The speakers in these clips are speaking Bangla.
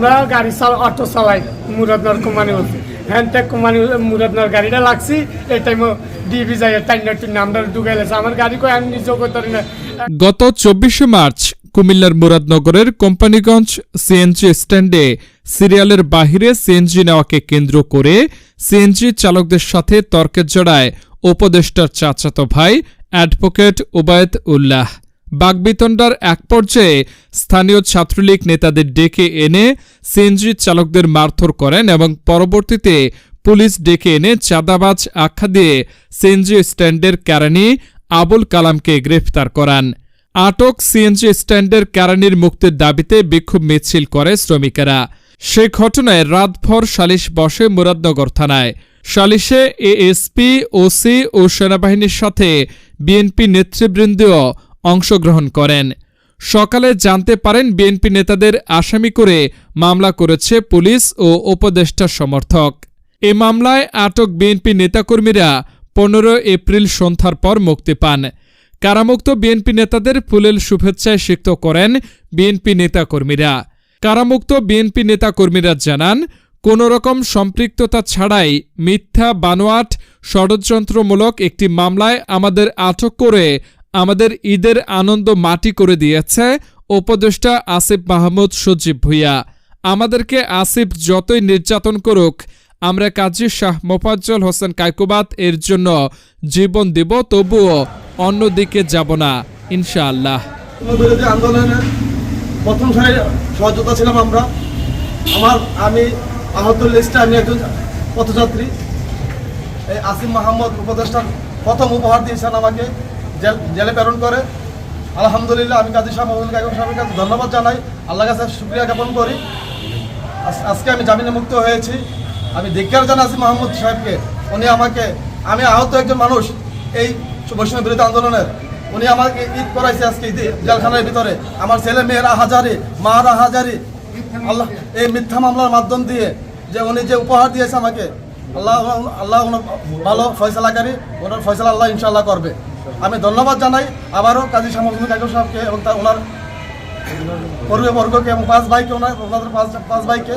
আমরা গাড়ি অটো চালাই, মুরাদনগর কোম্পানি বলছি হ্যাঁ তে কোম্পানি মুরাদনগর গাড়িটা লাগছি, এই টাইমও ডিবি যাই টাইনা টুইনা আমরা ঢুকাইলেছে আমার গাড়ি কই আমি নিজেও করতে না। গত চব্বিশে মার্চ, কুমিল্লার মুরাদনগরের কোম্পানিগঞ্জ সিএনজি স্ট্যান্ডে সিরিয়ালের বাহিরে সিএনজি নেওয়াকে কেন্দ্র করে সিএনজি চালকদের সাথে তর্কের জড়ায় উপদেষ্টার চাচাতো ভাই অ্যাডভোকেট ওবায়দ উল্লাহ। বাগবিতণ্ডার এক পর্যায়ে স্থানীয় ছাত্রলীগ নেতাদের ডেকে এনে সিএনজি চালকদের মারধর করেন এবং পরবর্তীতে পুলিশ ডেকে এনে চাঁদাবাজ আখ্যা দিয়ে সিএনজি স্ট্যান্ডের ক্যারানি আবুল কালামকে গ্রেফতার করান। আটক সিএনজি স্ট্যান্ডের ক্যারানির মুক্তির দাবিতে বিক্ষোভ মিছিল করে শ্রমিকেরা। সে ঘটনায় রাতভর সালিশ বসে মুরাদনগর থানায়। সালিশে এএসপি, ওসি ও সেনাবাহিনীর সাথে বিএনপি নেতৃবৃন্দও অংশগ্রহণ করেন। সকালে জানতে পারেন বিএনপি নেতাদের আসামি করে মামলা করেছে পুলিশ ও উপদেষ্টা সমর্থক। এ মামলায় আটক বিএনপি নেতাকর্মীরা পনেরো এপ্রিল সন্ধ্যার পর মুক্তি পান। কারামুক্ত বিএনপি নেতাদের ফুলেল শুভেচ্ছায় সিক্ত করেন বিএনপি নেতাকর্মীরা। কারামুক্ত বিএনপি নেতাকর্মীরা জানান কোনো রকম সম্পৃক্ততা ছাড়াই মিথ্যা, বানোয়াট, ষড়যন্ত্রমূলক একটি মামলায় আমাদের আটক করে আমাদের ঈদের আনন্দ মাটি করে দিয়েছে উপদেষ্টা আসিফ মাহমুদ সজীব ভুইয়া। আমাদেরকে আসিফ যতই নির্যাতন করুক, আমরা কাজী শাহ মোফাজ্জল হোসেন কাইকুবাত এর জন্য জীবন দিব, তবুও অন্যদিকে যাব না, ইনশাআল্লাহ। প্রথম ছিলাম আমরা। আমি পথযাত্রী। আসিম মাহমদ উপদেষ্টার প্রথম উপহার দিয়েছেন আমাকে। জেল প্রেরণ করে। আলহামদুলিল্লাহ, আমি কাজী শাহ মহবুল কাইম সাহেবের কাছে ধন্যবাদ জানাই। আল্লাহ কাছে শুক্রিয়া জ্ঞাপন করি। আজ- আজকে আমি জামিনে মুক্ত হয়েছি। আমি জানাই আসিম মাহমুদ সাহেবকে, উনি আমাকে, আমি আহত একজন মানুষ এই বৈষম্য বিরোধী আন্দোলনের। উনি আমাকে ঈদ করাইছে আজকে জেলখানার ভিতরে। আমার ছেলে মেয়েরা হাজারি মারা হাজারি আল্লাহ, এই মিথ্যা মামলার মাধ্যম দিয়ে যে উনি যে উপহার দিয়েছে আমাকে, আল্লাহ আল্লাহ ভালো ফয়সালাকারী, ওনার ফয়সালা আল্লাহ ইনশাল্লাহ করবে। আমি ধন্যবাদ জানাই আবারও কাজী শামুদ্দিন কাকুর সাহেবকে এবং তার ওনার পরিবার বর্গকে এবং পাঁচ ভাইকে ওনার ওনাদের পাঁচ পাঁচ ভাইকে।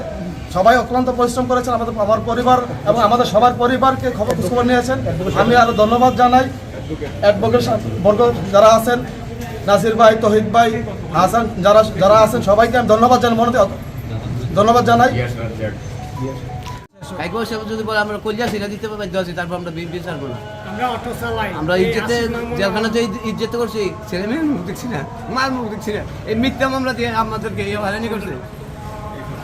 সবাই অক্লান্ত পরিশ্রম করেছেন, আমাদের আমার পরিবার এবং আমাদের সবার পরিবারকে খবর খবর নিয়েছেন। আমি আরও ধন্যবাদ জানাই। অ্যাডভোকেট বর্গ যারা আছেন, নাসির ভাই, তহিদ ভাই, হাসান যারা যারা আছেন, সবাইকে আমি ধন্যবাদ জানাই, মনে ধন্যবাদ জানাই। যদি বলে আমরা কলিয়া সিরা দিতে পারব তারপর আমরা বিএনপি ছাড়বো না। আমরা অটো চালাই। আমরা ইজ্জতে মাহমুদ জেলখানাতে ইজ্জত করছি ছেলে মেয়ের মুখ দেখছি না মার মুখ দেখছি না। এই মিথ্যা মামলা দিয়ে আমাদেরকে এই হয়রানি করছে।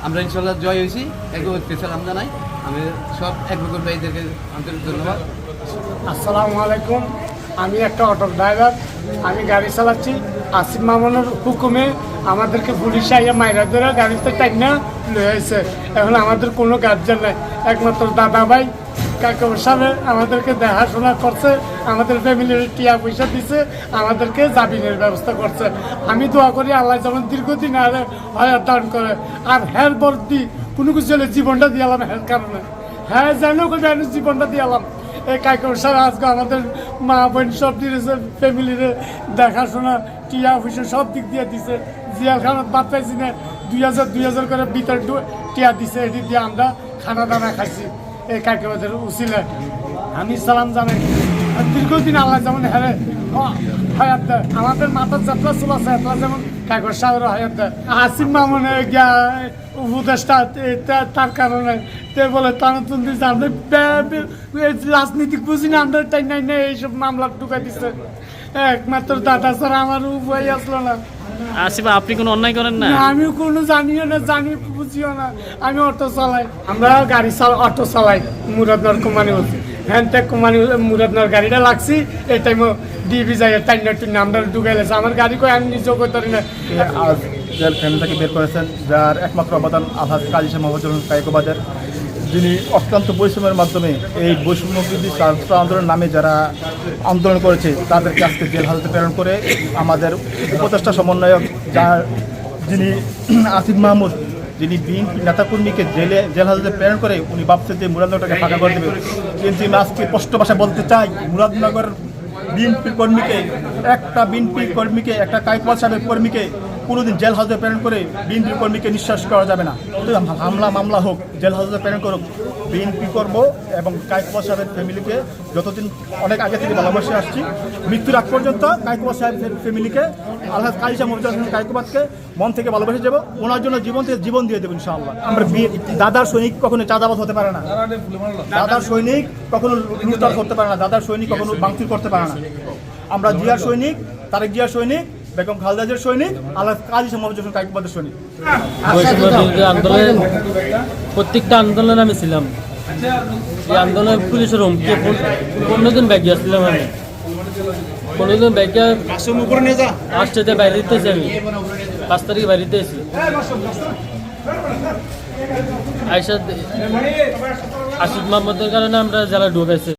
আমরা ইনশাল্লাহ জয় হয়েছি একবার সালাম জানাই আমি সব একবার ভাইদেরকে আন্তরিক ধন্যবাদ। আসসালামু আলাইকুম। আমি একটা অটো ড্রাইভার আমি গাড়ি চালাচ্ছি। আসিফ মামুনের হুকুমে আমাদেরকে পুলিশ আইয়া মাইরা ধরে গাড়িতে টাইনা লয়েছে এখন আমাদের কোনো গার্জেন নাই। একমাত্র দাদা ভাই কাকে সাহেব আমাদেরকে দেখাশোনা করছে, আমাদের ফ্যামিলির টিয়া পয়সা দিছে, আমাদেরকে জামিনের ব্যবস্থা করছে। আমি দোয়া করি আল্লাহ যেমন দীর্ঘদিন আর হয়াত দান করে, আর হের বর্দি কোনো কিছু হলে জীবনটা দিয়ালাম হের কারণে। হ্যাঁ জানো কবি আমি জীবনটা দিয়ালাম এই কাইকর স্যার আজকে আমাদের মা বোন সব দিয়েছে ফ্যামিলির দেখাশোনা, টিয়া পয়সা সব দিক দিয়ে দিছে। জিয়াল খানাত বাদ পাইছি না, দুই হাজার দুই হাজার করে ভিতর টিয়া দিছে, এটি দিয়ে আমরা খানা দানা খাইছি। এই কাইকবাদের উচিলে আমি সালাম জানাই। আর দীর্ঘদিন আল্লাহ যেমন হ্যাঁ হায়াত দেয় আমাদের মাথার যাত্রা চলাছে এতলা যেমন কাগজ সাগর হায়াত। দেয় আসিম মামনে গিয়া উপদেষ্টা তার কারণে তে বলে বে- এই রাজনীতিক বুঝি না আমরা তাই নাই না এইসব মামলা ঢুকাই দিচ্ছে একমাত্র দাদা ছাড়া আমার উপায় আসলো না। আসিফা আপনি কোনো অন্যায় করেন না? না, আমি কোনো জানিও না জানি বুঝিও না, আমি অটো চালাই। আমরা গাড়ি চাল অটো চালাই, মুরাদনগর কোম্পানি বলছি। হ্যাঁ তে কোম্পানি, মুরাদনগর গাড়িটা লাগছি, এই টাইমও ডিবি যাই টাইনা টুইনা আমরা ঢুকাইলেছে আমার গাড়ি কই, আমি নিজেও করতে না। আজ জেলখানা থেকে বের করেছেন, যার একমাত্র অবদান আলহাজ কাজী শাহ মোহাম্মদ কাইকোবাদের যিনি অক্লান্ত পরিশ্রমের মাধ্যমে এই বৈষম্য বিরোধী আন্দোলনের নামে যারা আন্দোলন করেছে, তাদেরকে আজকে জেল হাজতে প্রেরণ করে আমাদের উপদেষ্টা সমন্বয়ক যার যিনি আসিফ মাহমুদ যিনি বিএনপি নেতাকর্মীকে জেলে জেল হাজতে প্রেরণ করে উনি ভাবছেন যে মুরাদনগরটাকে ফাঁকা করে দেবে কিন্তু আমি আজকে স্পষ্ট ভাষায় বলতে চাই, মুরাদনগর বিএনপি কর্মীকে, একটা বিএনপি কর্মীকে, একটা কাইকবাদ সাহেবের কর্মীকে কোনোদিন জেল হাজতে প্রেরণ করে বিএনপি কর্মীকে নিঃশ্বাস করা যাবে না। হামলা মামলা হোক জেল হাজতে প্রেরণ করুক বিএনপি করব এবং কায়কুবা সাহেবের ফ্যামিলিকে যতদিন অনেক আগে থেকে ভালোবাসে আসছি, মৃত্যুর আগ পর্যন্ত কায়কুবা সাহেব ফ্যামিলিকে, আল্লাহ মফিজুল হাসান কায়কুবাদকে মন থেকে ভালোবেসে যাব ওনার জন্য জীবন থেকে জীবন দিয়ে দেবেন ইনশাআল্লাহ। আমরা দাদার সৈনিক কখনো চাঁদাবাদ হতে পারে না। দাদার সৈনিক কখনো লুটপাট করতে পারে না, দাদার সৈনিক কখনো ভাঙচুর করতে পারে না। আমরা জিয়ার সৈনিক, তারেক জিয়ার সৈনিক বেগম খালেদা জিয়ার সৈনিক, আল্লাহ কাজী মফিজুল হাসান কায়কুবাদের সৈনিক। আন্দোলনের প্রত্যেকটা আন্দোলনে আমি ছিলাম। এই আন্দোলনে পুলিশের হুমকি পনেরো দিন ব্যাগে আসছিলাম আমি। পনেরো দিন ব্যাগে আসতে বাইরে দিতেছি আমি। পাঁচ তারিখে বাইরে দিতেছি আইসা আসিফ মাহমুদের কারণে আমরা জেলা ঢুকাইছি